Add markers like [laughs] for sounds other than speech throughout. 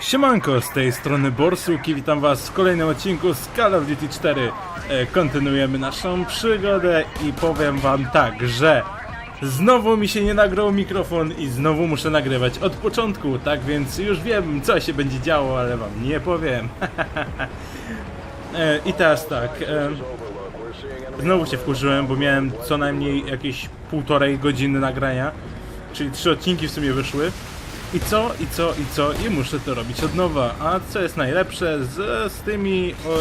Siemanko, z tej strony Borsuki, witam was w kolejnym odcinku z Call of Duty 4. E, kontynuujemy naszą przygodę i powiem wam tak, że znowu mi się nie nagrał mikrofon i znowu muszę nagrywać od początku, tak więc już wiem co się będzie działo, ale wam nie powiem. [laughs] e, I teraz tak, e, znowu się wkurzyłem, bo miałem co najmniej jakieś półtorej godziny nagrania, czyli trzy odcinki w sumie wyszły. I co, i co, i co, i muszę to robić od nowa. A co jest najlepsze, z, z tymi, o,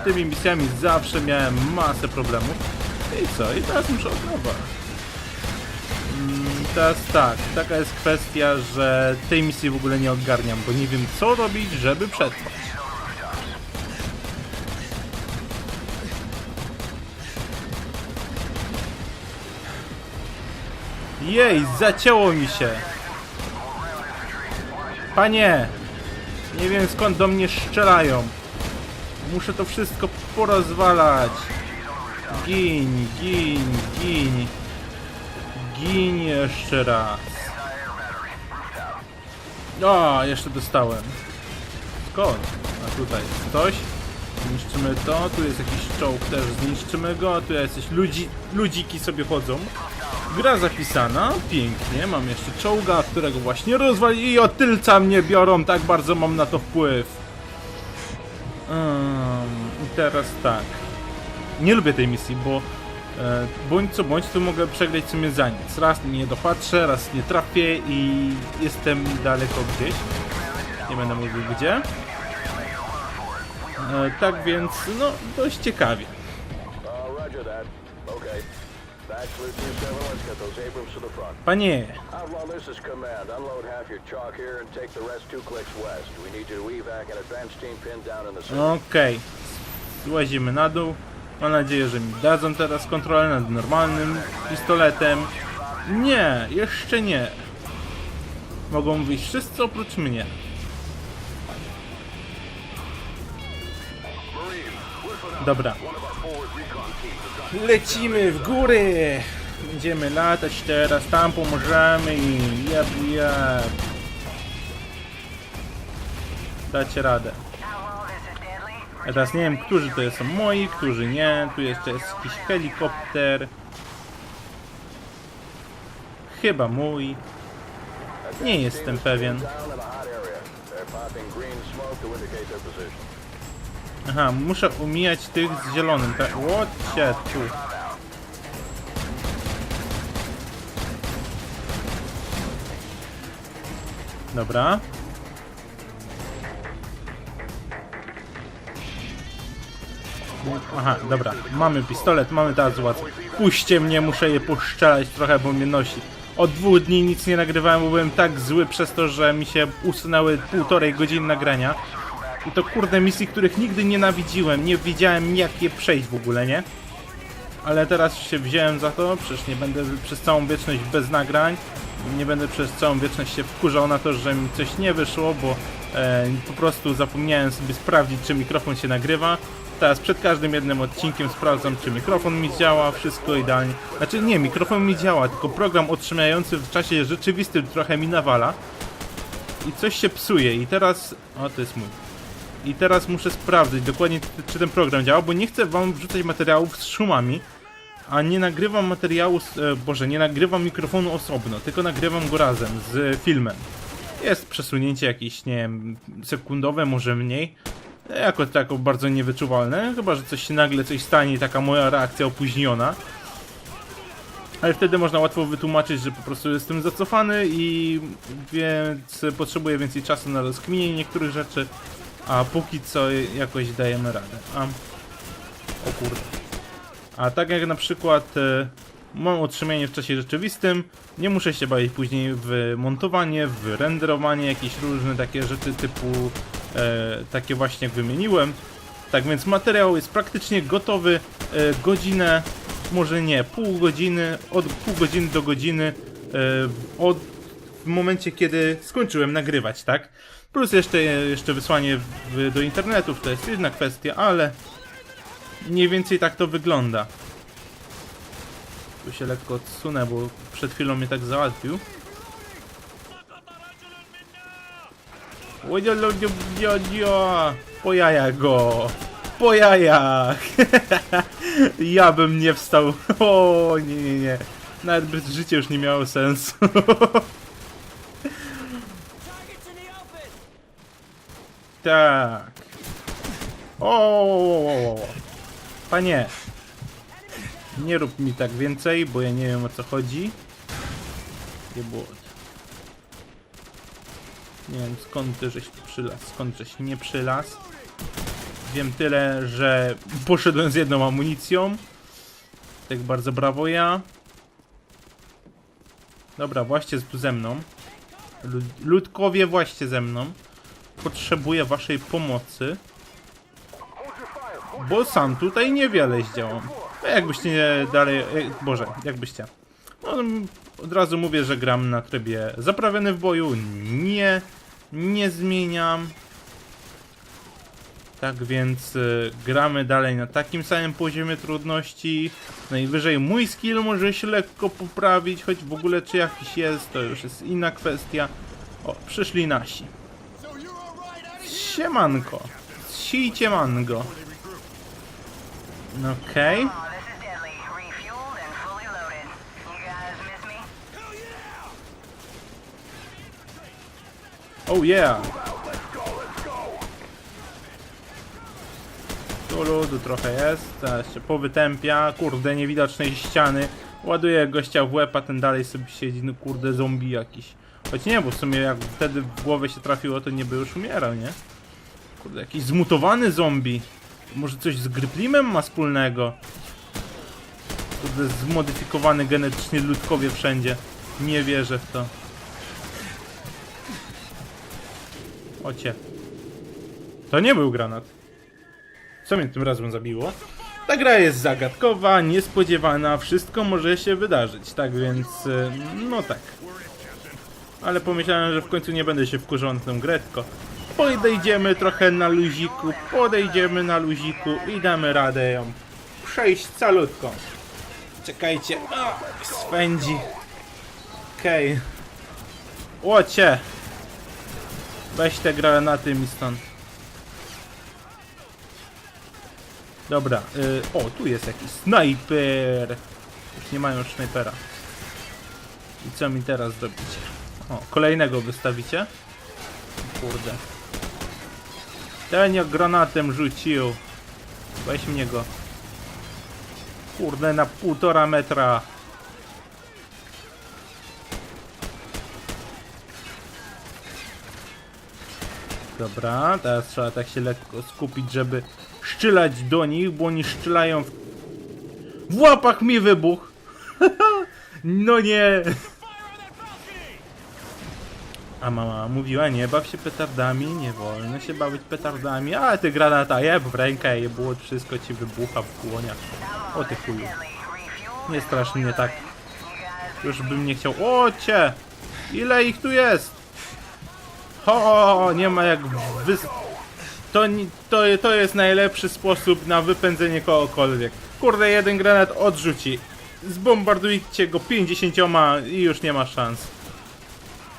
z tymi misjami zawsze miałem masę problemów. I co, i teraz muszę od nowa. Mm, Teraz tak, taka jest kwestia, że tej misji w ogóle nie odgarniam, bo nie wiem co robić, żeby przetrwać. Jej, zacięło mi się. Panie! Nie wiem skąd do mnie strzelają. Muszę to wszystko porozwalać. Gin, gin, gin. Gin jeszcze raz. O, jeszcze dostałem. Skąd? A tutaj jest. Zniszczymy to. Tu jest jakiś czołg, też zniszczymy go. Tu jacyś ludzi, ludziki sobie chodzą. Gra zapisana, pięknie, mam jeszcze czołga, którego właśnie rozwali i od tylca mnie biorą, tak bardzo mam na to wpływ. Um, I teraz tak. Nie lubię tej misji, bo e, bądź co bądź, to mogę przegrać w sumie za nic. Raz nie dopatrzę, raz nie trafię i jestem daleko gdzieś. Nie będę mówił gdzie. E, tak więc, no, dość ciekawie. Panie, Outlaw, this is command. Unload half your chalk here and take the rest two clicks west. We need you to evac an advance team pinned down in the city. Okej. Złazimy na dół. Mam nadzieję, że mi dadzą teraz kontrolę nad normalnym pistoletem. Nie, jeszcze nie. Mogą wyjść wszyscy oprócz mnie. Dobra. Lecimy w góry! Będziemy latać teraz, tam pomożemy i jeb, jeb. Dacie radę. Ja teraz nie wiem, którzy to są moi, którzy nie. Tu jeszcze jest jakiś helikopter. Chyba mój. Nie jestem pewien. Aha, muszę umijać tych z zielonym. Tak, łocie tu. Dobra. Aha, dobra. Mamy pistolet, mamy teraz ład. Puśćcie mnie, muszę je poszczelać trochę, bo mnie nosi. Od dwóch dni nic nie nagrywałem, bo byłem tak zły przez to, że mi się usunęły półtorej godziny nagrania. I to kurde misji, których nigdy nienawidziłem. Nie wiedziałem jak je przejść w ogóle, nie? Ale teraz się wziąłem za to, przecież nie będę przez całą wieczność bez nagrań. Nie będę przez całą wieczność się wkurzał na to, że mi coś nie wyszło, bo e, po prostu zapomniałem sobie sprawdzić, czy mikrofon się nagrywa. Teraz przed każdym jednym odcinkiem sprawdzam, czy mikrofon mi działa, wszystko idealnie. Znaczy nie, mikrofon mi działa, tylko program otrzymający w czasie rzeczywistym trochę mi nawala. I coś się psuje i teraz... O, to jest mój. I teraz muszę sprawdzić dokładnie, czy- ten program działa, bo nie chcę wam wrzucać materiałów z szumami, a nie nagrywam materiału, z, e, boże, nie nagrywam mikrofonu osobno, tylko nagrywam go razem z filmem. Jest przesunięcie jakieś, nie wiem, sekundowe, może mniej. Jako tako bardzo niewyczuwalne, chyba że coś się nagle coś stanie taka moja reakcja opóźniona. Ale wtedy można łatwo wytłumaczyć, że po prostu jestem zacofany i więc potrzebuję więcej czasu na rozkminienie niektórych rzeczy, a póki co jakoś dajemy radę. A... O kurde. A tak jak na przykład e, mam utrzymanie w czasie rzeczywistym, nie muszę się bawić później w montowanie, w renderowanie, jakieś różne takie rzeczy typu e, takie właśnie jak wymieniłem. Tak więc materiał jest praktycznie gotowy. E, godzinę, może nie, pół godziny, od pół godziny do godziny e, od w momencie, kiedy skończyłem nagrywać, tak? Plus jeszcze, jeszcze wysłanie w, do internetów, to jest jedna kwestia, ale mniej więcej tak to wygląda. Tu się lekko odsunę, bo przed chwilą mnie tak załatwił. Po jajach go! Po jajach! [laughs] ja bym nie wstał. [laughs] O nie, nie, nie. Nawet bez życia już nie miało sensu. [laughs] tak. O. Panie. Nie rób mi tak więcej, bo ja nie wiem o co chodzi. Nie było. Nie wiem skąd ty żeś przylas, skąd żeś nie przylas. Wiem tyle, że poszedłem z jedną amunicją. Tak bardzo brawo ja. Dobra, właśnie ze mną. Lud- Ludkowie właśnie ze mną. Potrzebuję waszej pomocy. Bo sam tutaj niewiele zdziałam. A jakbyście dalej... e, Boże, jakbyście... No, od razu mówię, że gram na trybie zaprawiony w boju. Nie, nie zmieniam. Tak więc y, gramy dalej na takim samym poziomie trudności. Najwyżej mój skill może się lekko poprawić, choć w ogóle czy jakiś jest, to już jest inna kwestia. O, przyszli nasi. Siemanko. Sijcie mango. Okej. Me? Oh yeah! Tu ludu trochę jest, teraz się powytępia, kurde, niewidocznej ściany. Ładuje gościa w łeb, a ten dalej sobie siedzi, no kurde, zombie jakiś. Choć nie, bo w sumie jak wtedy w głowę się trafiło, to nie by już umierał, nie? Kurde, jakiś zmutowany zombie. Może coś z Gryplimem ma wspólnego? Kurde, zmodyfikowany genetycznie ludkowie wszędzie. Nie wierzę w to. Ocie. To nie był granat. Co mnie tym razem zabiło? Ta gra jest zagadkowa, niespodziewana, wszystko może się wydarzyć, tak więc, y, no tak. Ale pomyślałem, że w końcu nie będę się wkurzał na tę grę, tylko podejdziemy trochę na luziku, podejdziemy na luziku i damy radę ją przejść calutką. Czekajcie, o, swędzi. Okej. Łocie! Weź te granaty mi stąd. Dobra, y, o, tu jest jakiś snajper. Już nie mają snajpera. I co mi teraz zrobicie? O, kolejnego wystawicie? Kurde. Ten granatem rzucił. Weź mnie go. Kurde, na półtora metra. Dobra, teraz trzeba tak się lekko skupić, żeby szczylać do nich, bo oni szczelają w... W łapach mi wybuch! [laughs] no nie! A mama mówiła, nie baw się petardami, nie wolno się bawić petardami, ale ty granata jeb w rękę i było wszystko ci wybucha w dłoniach. O ty chuju. Nie strasz mnie tak. Już bym nie chciał. O cię! Ile ich tu jest? Ho, nie ma jak wys... To, to, to jest najlepszy sposób na wypędzenie kogokolwiek. Kurde, jeden granat odrzuci. Zbombardujcie go 50 i już nie ma szans.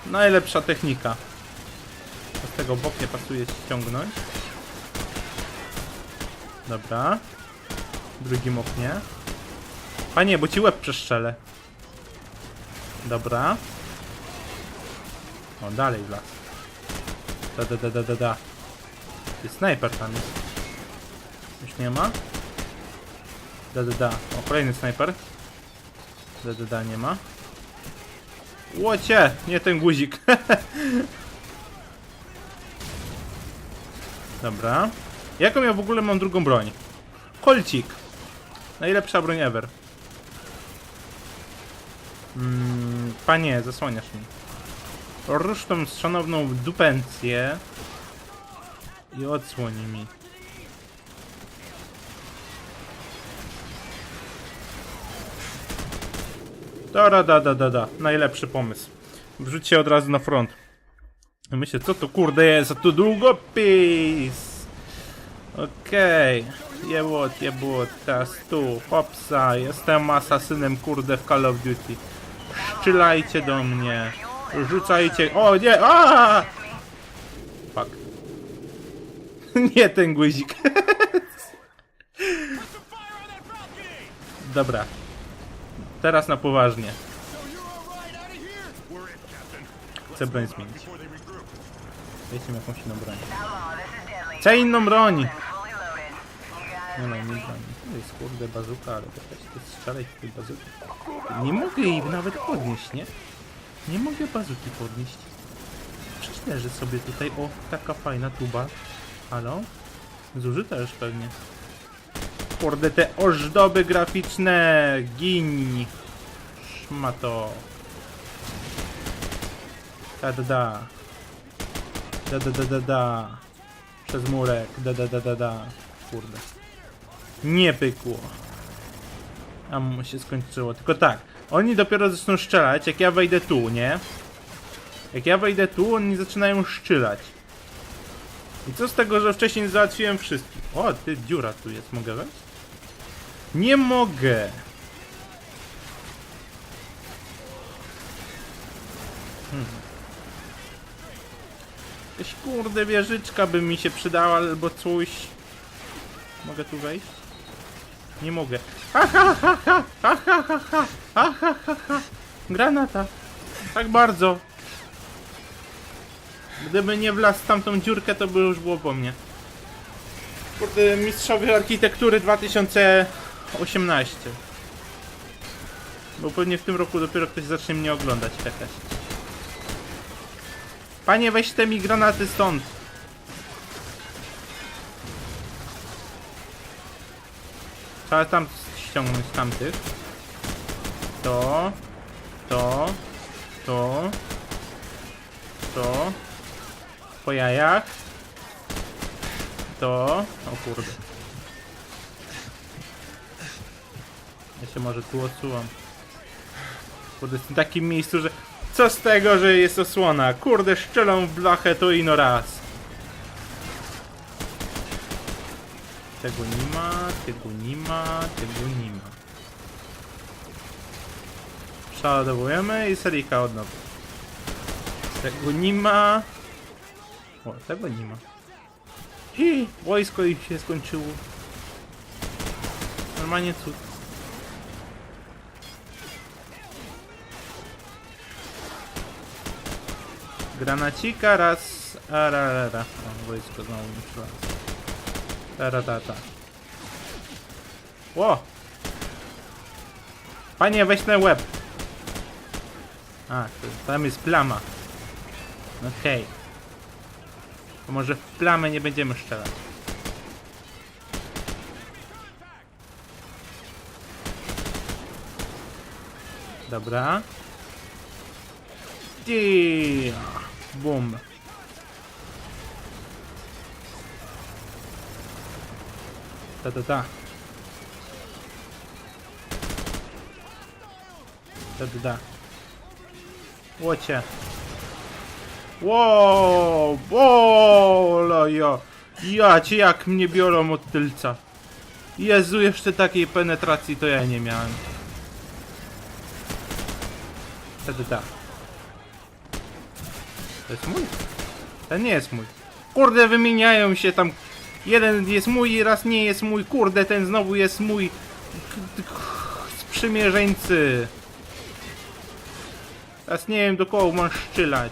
Najlepsza technika. Z tego bok nie pasuje ściągnąć. Dobra. W drugim oknie. Panie, bo ci łeb przeszczelę. Dobra. O, dalej w las. Da, da, da, da, da, da. Jest snajper tam jest. Już nie ma? Da, da, da. O, kolejny snajper. Da, da, da, nie ma. Łocie! Nie ten guzik. [laughs] Dobra. Jaką ja w ogóle mam drugą broń? Kolcik. Najlepsza broń ever. Mm, panie, zasłaniasz mi. Rusz tą szanowną dupencję i odsłoń mi. Da, da, da, da, da. Najlepszy pomysł. Wrzućcie od razu na front. Myślę, co to kurde jest, a tu długopis. Okej. Jebłot, jebłot, teraz tu, hopsa, jestem asasynem kurde w Call of Duty. Strzelajcie do mnie. Rzucajcie, o nie, a! [laughs] Nie ten guzik. [laughs] Dobra. Teraz na poważnie. Chcę broń zmienić. Dajcie jakąś inną broń. Chcę inną broń! Nie no, nie broń. To jest kurde bazuka, ale też to strzelaj w tej bazuki. Nie mogę jej nawet podnieść, nie? Nie mogę bazuki podnieść. Przecież leży sobie tutaj, o, taka fajna tuba. Halo? Zużyta już pewnie. Kurde, te ożdoby graficzne! Gin! Szmato. Da da da. Da da da da da. Przez murek. Da da da da da. Kurde. Nie pykło. A mu się skończyło. Tylko tak. Oni dopiero zaczną strzelać, jak ja wejdę tu, nie? Jak ja wejdę tu, oni zaczynają szczylać. I co z tego, że wcześniej załatwiłem wszystkich? O, ty dziura tu jest, mogę wejść? Nie mogę! Hmm. Jakaś kurde wieżyczka by mi się przydała albo coś. Mogę tu wejść? Nie mogę. Ha ha ha Granata. Tak bardzo. Gdyby nie wlazł tamtą dziurkę, to by już było po mnie. Kurde, mistrzowie architektury 2018. Bo pewnie w tym roku dopiero ktoś zacznie mnie oglądać jakaś. Panie, weź te mi granaty stąd. Trzeba tam ściągnąć tamtych. To. To. To. To. Po jajach. To. O kurde. Ja się może tu odsuwam. Kurde, jestem w takim miejscu, że... Co z tego, że jest osłona? Kurde, szczelą w blachę to ino raz. Tego nie ma, tego nie ma, tego nie ma. Przeładowujemy i serika od nowa. Tego nie ma. O, tego nie ma. Hi, wojsko ich się skończyło. Normalnie cud. Granacika raz, ararara. O, wojsko znowu mi przylazło. Taratata. Ło! Panie, weź ten łeb. A, tam jest plama. Okej. To może w plamę nie będziemy strzelać. Dobra. Dia. Bum. Ta ta ta. Ta ta ta. Łocie. Wow, wow, ja. Ja jak mnie biorą od tylca. Jezu, jeszcze takiej penetracji to ja nie miałem. Ta ta ta. To jest mój? Ten nie jest mój. Kurde, wymieniają się tam. Jeden jest mój, raz nie jest mój. Kurde, ten znowu jest mój. Sprzymierzeńcy. Teraz nie wiem do kogo mam szczylać.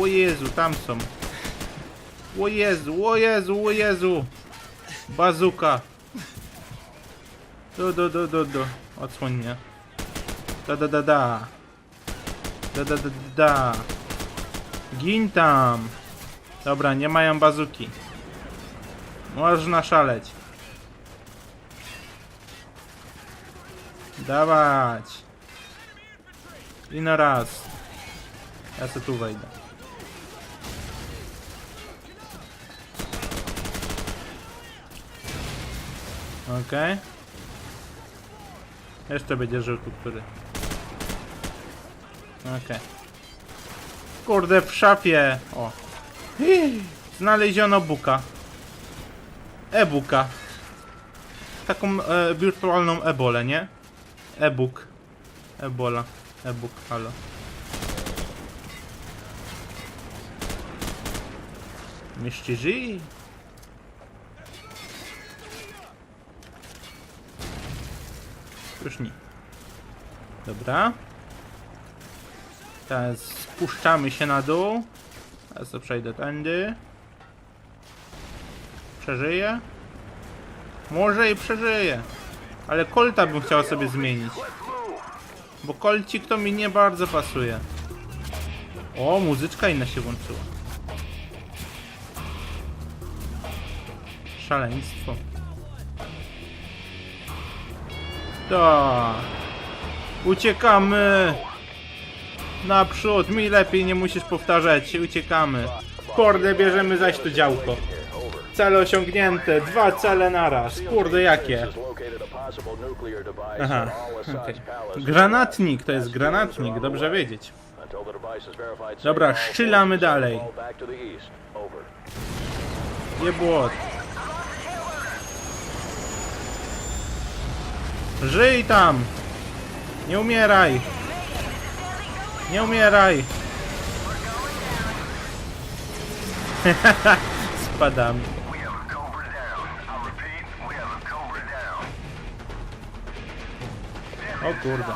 O Jezu, tam są. O Jezu, o Jezu, o Jezu. Bazuka. Do, do, do, do, do. Odsłoń mnie. Da, da, da, da. Da, da, da, da. Gin tam. Dobra, nie mają bazuki. Można szaleć. Dawać. I na raz. Ja se tu wejdę. Okej. Jeszcze będzie żył tu który. Okej. Kurde, w szafie. O. Znaleziono buka. E-booka. Taką e, wirtualną ebolę, nie? E-book. Ebola. E-book, halo. Jeszcze żyje. Już nie. Dobra. Teraz spuszczamy się na dół. Teraz to przejdę tędy. Przeżyję? Może i przeżyję. Ale kolta bym chciał sobie zmienić. Bo kolcik to mi nie bardzo pasuje. O, muzyczka inna się włączyła. Szaleństwo. Tak. Uciekamy. Naprzód, mi lepiej nie musisz powtarzać, uciekamy. Kurde, bierzemy zaś to działko. Cele osiągnięte, dwa cele naraz. Kurde, jakie? Aha, okay. Granatnik, to jest granatnik, dobrze wiedzieć. Dobra, szczylamy dalej. Nie było. Żyj tam! Nie umieraj! Nie umieraj! [laughs] Spadam. O kurde.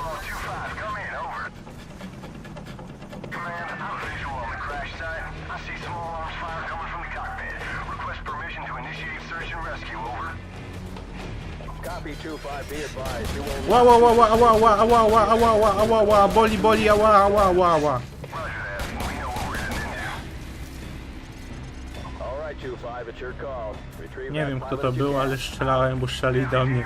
Ła, ła, ła, ła, ła, ła, ła, ła, ła, boli, boli, ła, ła, ła, ła. Roger that. We know what we're heading into. All right, 2-5, it's your call. Retrieve Nie wiem kto to był, ale strzelałem, bo strzelali do mnie.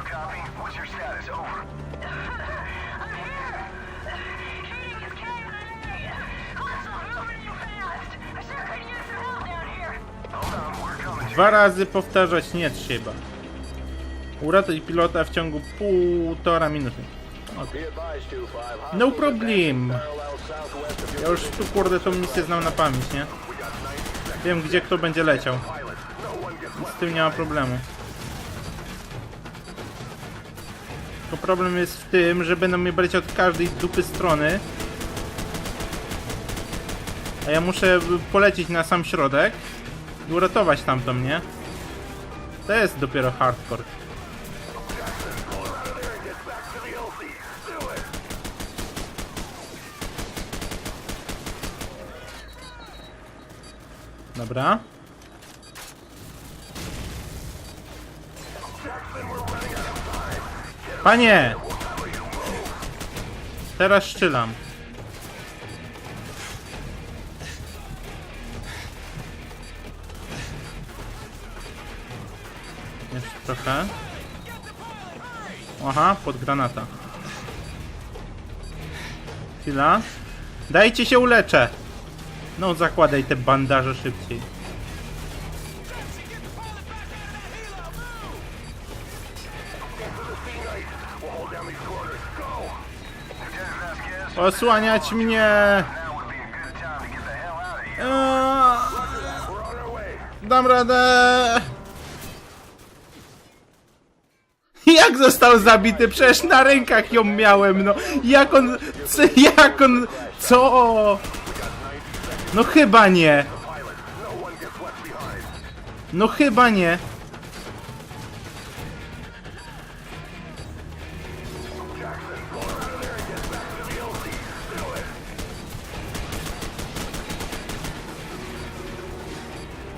Dwa razy powtarzać nie trzeba. Uratuj pilota w ciągu półtora minuty. Be advised, 2-5. No problem. Ja już tu kurde tą misję znam na pamięć, nie? Wiem gdzie kto będzie leciał. Z tym nie ma problemu. Tylko problem jest w tym, że będą mnie brać od każdej dupy strony. A ja muszę polecieć na sam środek i uratować tamtą, nie? To jest dopiero hardcore. Dobra. Panie! Teraz strzelam. Jeszcze trochę. Aha, pod granata. Chwila. Dajcie się uleczę. No zakładaj te bandaże szybciej. Osłaniać mnie! Eee, Dam radę! Jak został zabity? Przecież na rękach ją miałem, no. Jak on... [laughs] Jak on... Co? No chyba nie. No chyba nie.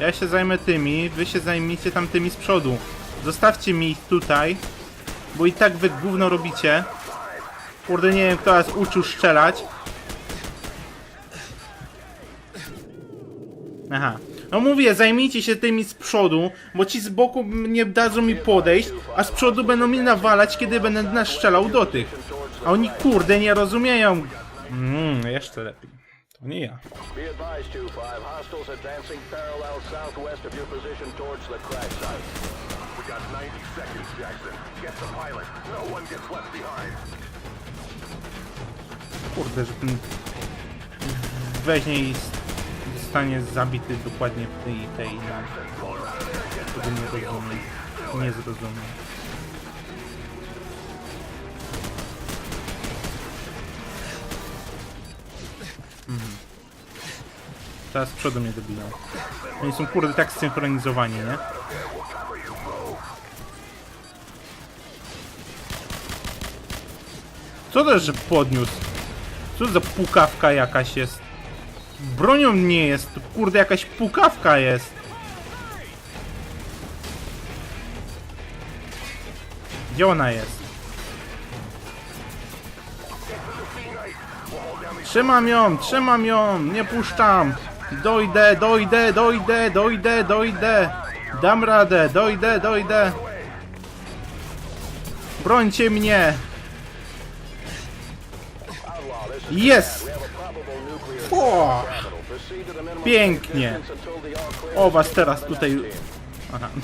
Ja się zajmę tymi, wy się zajmijcie tamtymi z przodu. Zostawcie mi ich tutaj, bo i tak wy gówno robicie. Kurde, nie wiem kto nas uczył strzelać. Aha. No mówię, zajmijcie się tymi z przodu, bo ci z boku nie dadzą mi podejść, a z przodu będą mi nawalać, kiedy będę naszczelał do tych. A oni kurde nie rozumieją. Mmm, jeszcze lepiej. To nie ja. Kurde, że ten... Weźmie i zostanie zabity dokładnie w tej tej tego nie rozumiem. Nie. Mhm. Teraz z przodu mnie dobiją. Oni są kurde tak zsynchronizowani, nie? Co to, że podniósł? Co za pukawka jakaś jest? Bronią nie jest, kurde jakaś pukawka jest. Gdzie ona jest? Trzymam ją, trzymam ją, nie puszczam. Dojdę, dojdę, dojdę, dojdę, dojdę. Dam radę, dojdę, dojdę. Brońcie mnie. Jest! O! Pięknie. O was teraz tutaj... Aha. [laughs]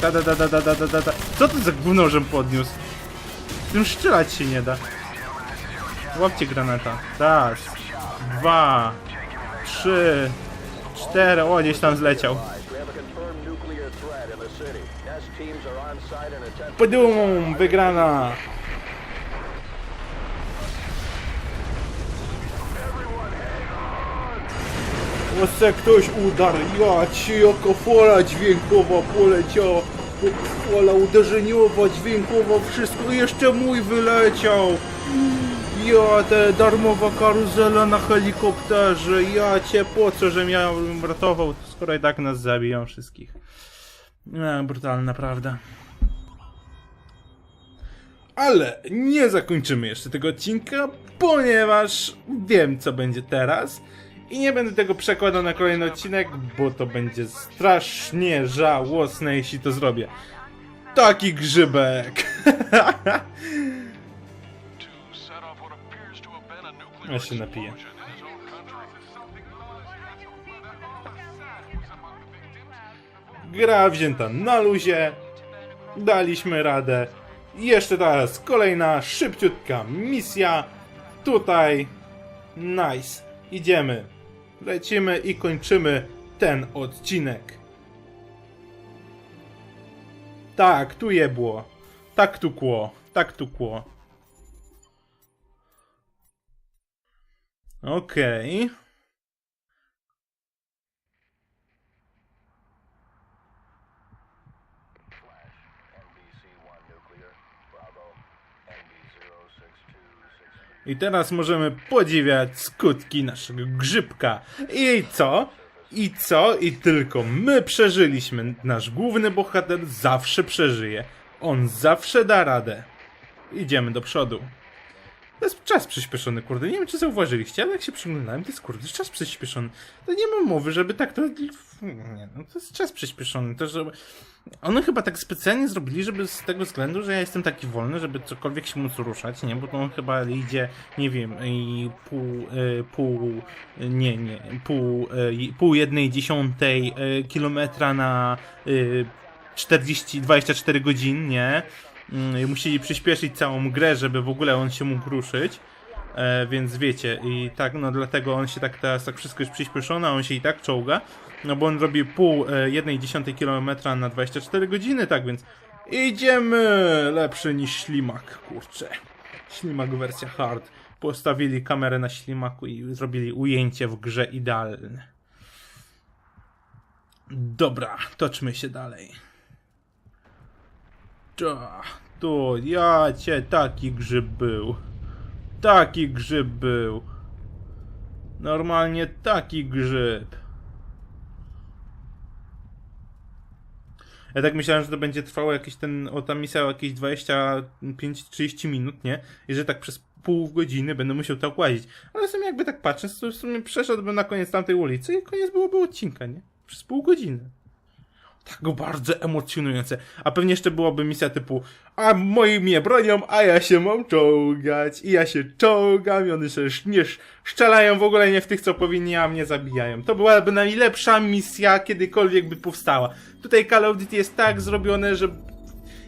Da, da, da, da, da, da, da, da. Co ty za gównożem podniósł? Tym strzelać się nie da. Łapcie granata. Raz, dwa, trzy, cztery. O, gdzieś tam zleciał. Pudum! Wygrana! Wygrana. Łosce ktoś udarł, ja ci jaka fala dźwiękowa poleciała, fala uderzeniowa, dźwiękowa, wszystko, jeszcze mój wyleciał. Ja, te darmowa karuzela na helikopterze, ja cię po co, że miałem ratował, skoro i tak nas zabiją wszystkich. E, brutalna prawda. Ale nie zakończymy jeszcze tego odcinka, ponieważ wiem co będzie teraz i nie będę tego przekładał na kolejny odcinek, bo to będzie strasznie żałosne, jeśli to zrobię. Taki grzybek! [laughs] Ja się napiję. Gra wzięta na luzie, daliśmy radę. Jeszcze teraz kolejna szybciutka misja. Tutaj. Nice. Idziemy. Lecimy i kończymy ten odcinek. Tak, tu jebło. Tak tu kło. Tak tu kło. Okej. NBC-1 I teraz możemy podziwiać skutki naszego grzybka. I co? I co? I tylko my przeżyliśmy. Nasz główny bohater zawsze przeżyje. On zawsze da radę. Idziemy do przodu. To jest czas przyspieszony, kurde. Nie wiem, czy zauważyliście, ale jak się przyglądałem, to jest kurde, czas przyspieszony. To nie ma mowy, żeby tak to... Nie, no to jest czas przyspieszony. To, żeby... One chyba tak specjalnie zrobili, żeby z tego względu, że ja jestem taki wolny, żeby cokolwiek się móc ruszać, nie? Bo to on chyba idzie, nie wiem, i pół, e, pół, nie, nie, pół, i- pół jednej dziesiątej e, kilometra na e, 40, 24 godzin, nie? Mm, Musieli przyspieszyć całą grę, żeby w ogóle on się mógł ruszyć. E, więc wiecie, i tak, no dlatego on się tak teraz, tak wszystko jest przyspieszone, on się i tak czołga, no bo on robi pół e, jednej dziesiątej kilometra na 24 godziny, tak więc idziemy! Lepszy niż ślimak, kurczę. Ślimak wersja hard. Postawili kamerę na ślimaku i zrobili ujęcie w grze idealne. Dobra, toczmy się dalej. Ta, tu, ja cię, taki grzyb był. Taki grzyb był. Normalnie taki grzyb. Ja tak myślałem, że to będzie trwało jakieś ten, o ta misja jakieś 25-30 minut, nie? I że tak przez pół godziny będę musiał tak łazić. Ale w sumie jakby tak patrzę, to w sumie przeszedłbym na koniec tamtej ulicy i koniec byłoby odcinka, nie? Przez pół godziny. Tak bardzo emocjonujące. A pewnie jeszcze byłaby misja typu a moi mnie bronią, a ja się mam czołgać. I ja się czołgam i one się nie sz- szczelają w ogóle nie w tych, co powinni, a mnie zabijają. To byłaby najlepsza misja, kiedykolwiek by powstała. Tutaj Call of Duty jest tak zrobione, że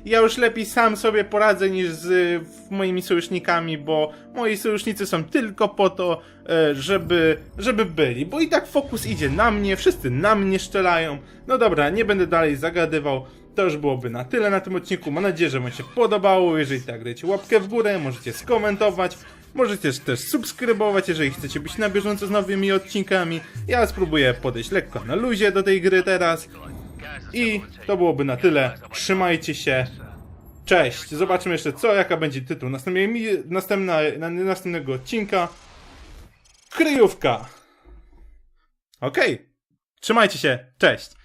ja już lepiej sam sobie poradzę niż z moimi sojusznikami, bo moi sojusznicy są tylko po to, e, żeby, żeby byli. Bo i tak fokus idzie na mnie, wszyscy na mnie szczelają. No dobra, nie będę dalej zagadywał. To już byłoby na tyle na tym odcinku. Mam nadzieję, że Wam się podobało. Jeżeli tak, dajcie łapkę w górę, możecie skomentować. Możecie też subskrybować, jeżeli chcecie być na bieżąco z nowymi odcinkami. Ja spróbuję podejść lekko na luzie do tej gry teraz. I to byłoby na tyle. Trzymajcie się. Cześć. Zobaczymy jeszcze co, jaka będzie tytuł następnej, następna, na, następnego odcinka. Kryjówka. Okej. Trzymajcie się. Cześć.